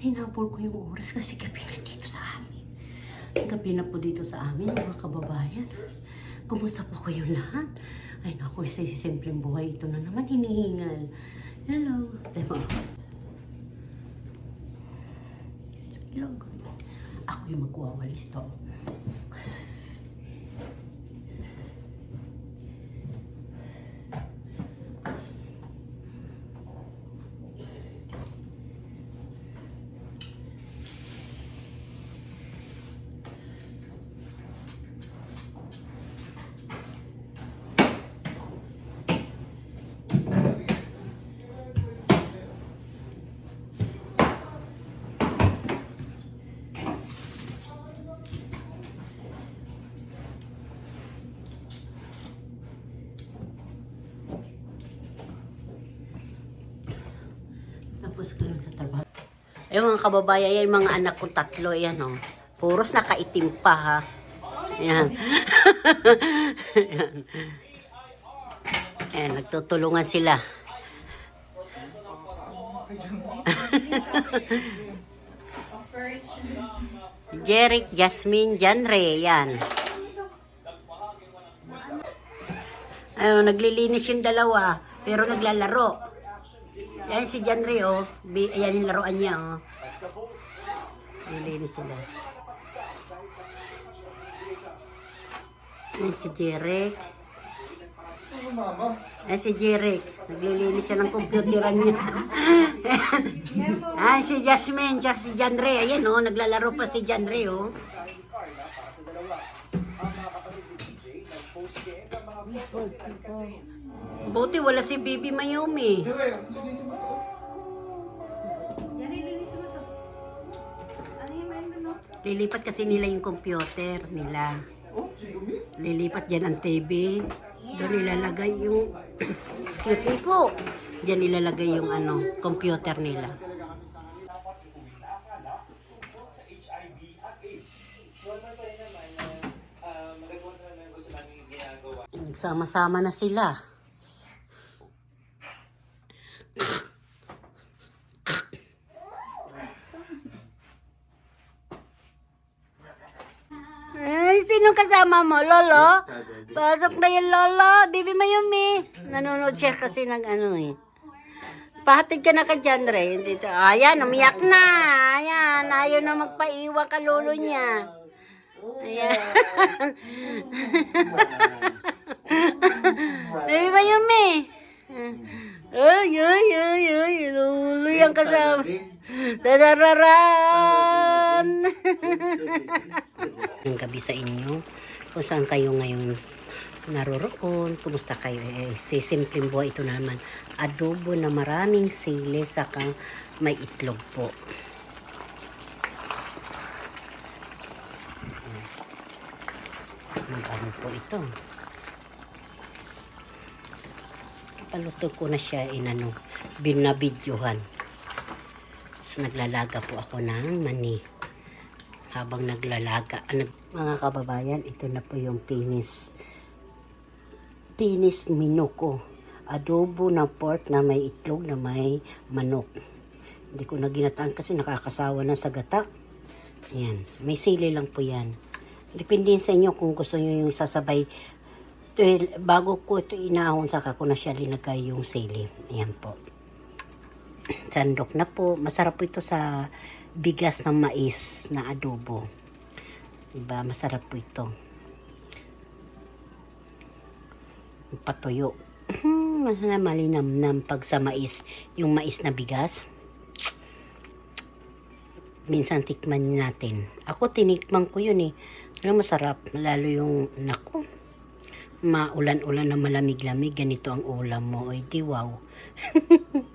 Hinabol ko yung oras kasi gabi na dito sa amin. Gabi na po dito sa amin, mga kababayan. Kumusta po kayong lahat? Ay naku, sa simpleng buhay ito na naman hinihingal. Hello. Diba? Hello. Ako yung magwawalis to. Tapos lang sa trabaho. Ayun mga kababayan, yan mga anak ko tatlo, yan o. Puros nakaitim pa ha. Yan. yan. Ayan, nagtutulungan sila. Jeric, Jasmine, Janre, yan. Ayun, naglilinis yung dalawa, pero naglalaro. Yan si Janre, oh. Ayan yung laruan niya, oh. Naglilinis sila. Yan si Jeric. Yan si Jeric. Naglilinis siya ng computeran niya. Ay, si Jasmine, tsaka si Janre. Ayan, oh. Naglalaro pa si Janre, oh. Buti wala si Bibi Mayumi. Lilipat kasi nila yung computer nila. Lilipat dyan ang TV. Doon nilalagay yung... Excuse me po. Diyan nilalagay yung ano, computer nila. Nagsama-sama na sila. Ay, sinong kasama mo? Lolo? Pasok na yung lolo. Bibi Mayumi. Nanonood siya kasi ng ano eh. Pahatid ka na ka dyan, Re. Dito. Ayan, umiyak na. Ayan, ayaw na magpaiwan ka lolo niya. Ayan. Bibi Mayumi. Ay, ay, ay, ay. Lolo yung kasama. Dadararan! ng gabi sa inyo. Kung saan kayo ngayon naroroon, kumusta kayo? Eh, si simpleng buhay ito naman. Adobo na maraming sili, saka may itlog po. Ang ano po ito? Paluto ko na siya inano, binabidyohan. Tapos naglalaga po ako ng mani habang naglalaga. Ano, mga kababayan, ito na po yung pinis. Pinis minuko. Adobo na pork na may itlog na may manok. Hindi ko na ginataan kasi nakakasawa na sa gata. Ayan. May sili lang po yan. Depende sa inyo kung gusto nyo yung sasabay. Ito, bago ko ito inahon, saka ko na siya linagay yung sili. Ayan po. Sandok na po. Masarap po ito sa bigas ng mais na adobo. Diba? Masarap po ito. Patuyo. Mas na malinamnam pag sa mais. Yung mais na bigas. Minsan tikman natin. Ako tinikman ko yun eh. Ano masarap. Lalo yung, naku, maulan-ulan na malamig-lamig. Ganito ang ulam mo. Ay, di wow.